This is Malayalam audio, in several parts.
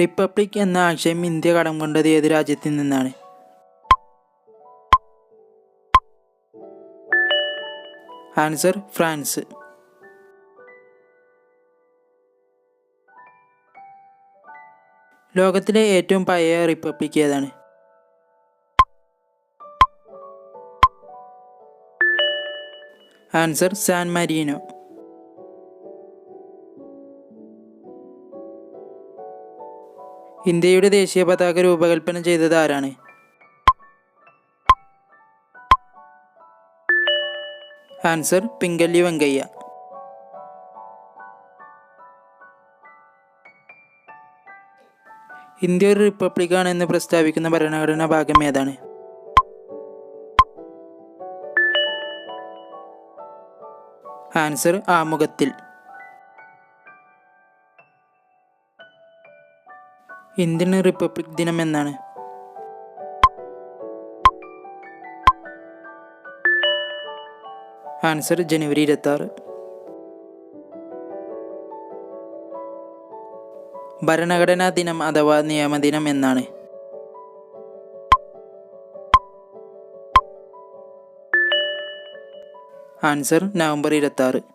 റിപ്പബ്ലിക് എന്ന ആശയം ഇന്ത്യ കടം കൊണ്ടത് ഏത് രാജ്യത്തിൽ നിന്നാണ്? Answer France. ലോകത്തിലെ ഏറ്റവും പഴയ റിപ്പബ്ലിക് ഏതാണ്? Answer San Marino. ഇന്ത്യയുടെ ദേശീയ പതാക രൂപകൽപ്പന ചെയ്തത് ആരാണ്? ആൻസർ പിങ്കല്ലി വെങ്കയ്യ. ഇന്ത്യ ഒരു റിപ്പബ്ലിക്കാണ് എന്ന് പ്രസ്താവിക്കുന്ന ഭരണഘടനാ ഭാഗം ഏതാണ്? ആൻസർ ആമുഖത്തിൽ. ഇന്ത്യൻ റിപ്പബ്ലിക് ദിനം എന്നാണ്? ആൻസർ ജനുവരി ഇരുപത്തി ആറ് ഭരണഘടനാ ദിനം അഥവാ നിയമദിനം എന്നാണ്. ആൻസർ നവംബർ ഇരുപത്തി ആറ്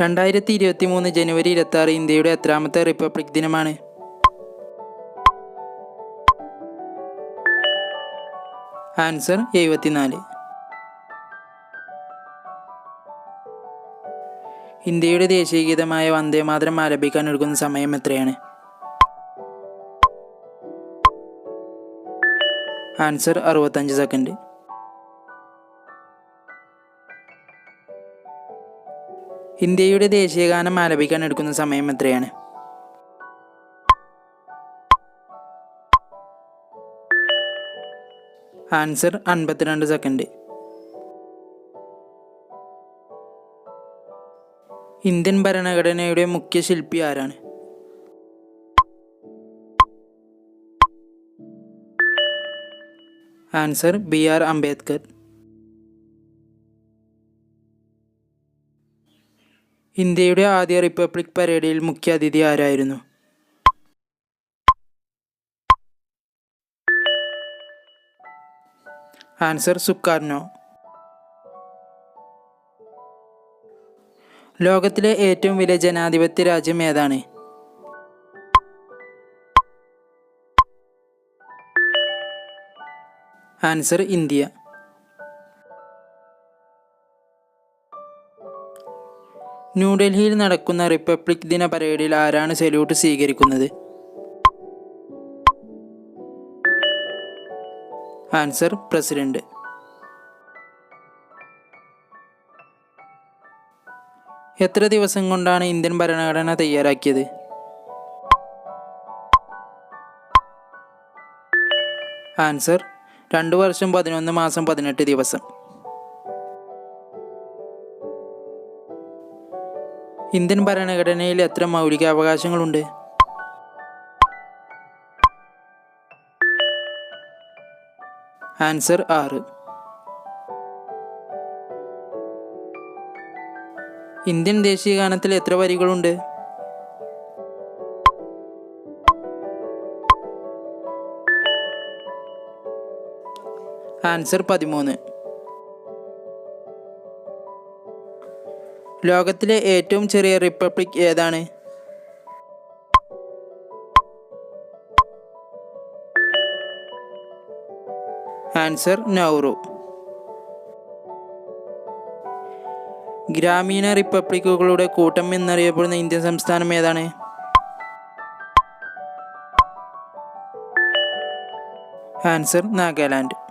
രണ്ടായിരത്തി ഇരുപത്തി മൂന്ന് ജനുവരി ഇരുപത്തി ആറ് ഇന്ത്യയുടെ എത്രാമത്തെ റിപ്പബ്ലിക് ദിനമാണ്. ആൻസർ എഴുപത്തിനാല്. ഇന്ത്യയുടെ ദേശീയ ഗീതമായ വന്ദേമാതരം ആലപിക്കാൻ ഒരുക്കുന്ന സമയം എത്രയാണ്? ആൻസർ അറുപത്തഞ്ച് സെക്കൻഡ്. ഇന്ത്യയുടെ ദേശീയഗാനം ആലപിക്കാൻ എടുക്കുന്ന സമയം എത്രയാണ്? ആൻസർ അൻപത്തിരണ്ട് സെക്കൻഡ്. ഇന്ത്യൻ ഭരണഘടനയുടെ മുഖ്യ ശില്പി ആരാണ്? Answer B R Ambedkar. ഇന്ത്യയുടെ ആദ്യ റിപ്പബ്ലിക് പരേഡിൽ മുഖ്യാതിഥി ആരായിരുന്നു? Answer Sukarno. ലോകത്തിലെ ഏറ്റവും വലിയ ജനാധിപത്യ രാജ്യം ഏതാണ്? Answer India. ന്യൂഡൽഹിയിൽ നടക്കുന്ന റിപ്പബ്ലിക് ദിന പരേഡിൽ ആരാണ് സല്യൂട്ട് സ്വീകരിക്കുന്നത്? Answer president. എത്ര ദിവസം കൊണ്ടാണ് ഇന്ത്യൻ ഭരണഘടന തയ്യാറാക്കിയത്? ആൻസർ രണ്ട് വർഷം പതിനൊന്ന് മാസം പതിനെട്ട് ദിവസം. ഇന്ത്യൻ ഭരണഘടനയിൽ എത്ര മൗലിക അവകാശങ്ങളുണ്ട് ആൻസർ ആറ്. ഇന്ത്യൻ ദേശീയ ഗാനത്തിൽ എത്ര വരികളുണ്ട്? ആൻസർ പതിമൂന്ന്. ലോകത്തിലെ ഏറ്റവും ചെറിയ റിപ്പബ്ലിക് ഏതാണ്? Answer Nauru. ഗ്രാമീണ റിപ്പബ്ലിക്കുകളുടെ കൂട്ടം എന്നറിയപ്പെടുന്ന ഇന്ത്യൻ സംസ്ഥാനം ഏതാണ്? ആൻസർ നാഗാലാൻഡ്.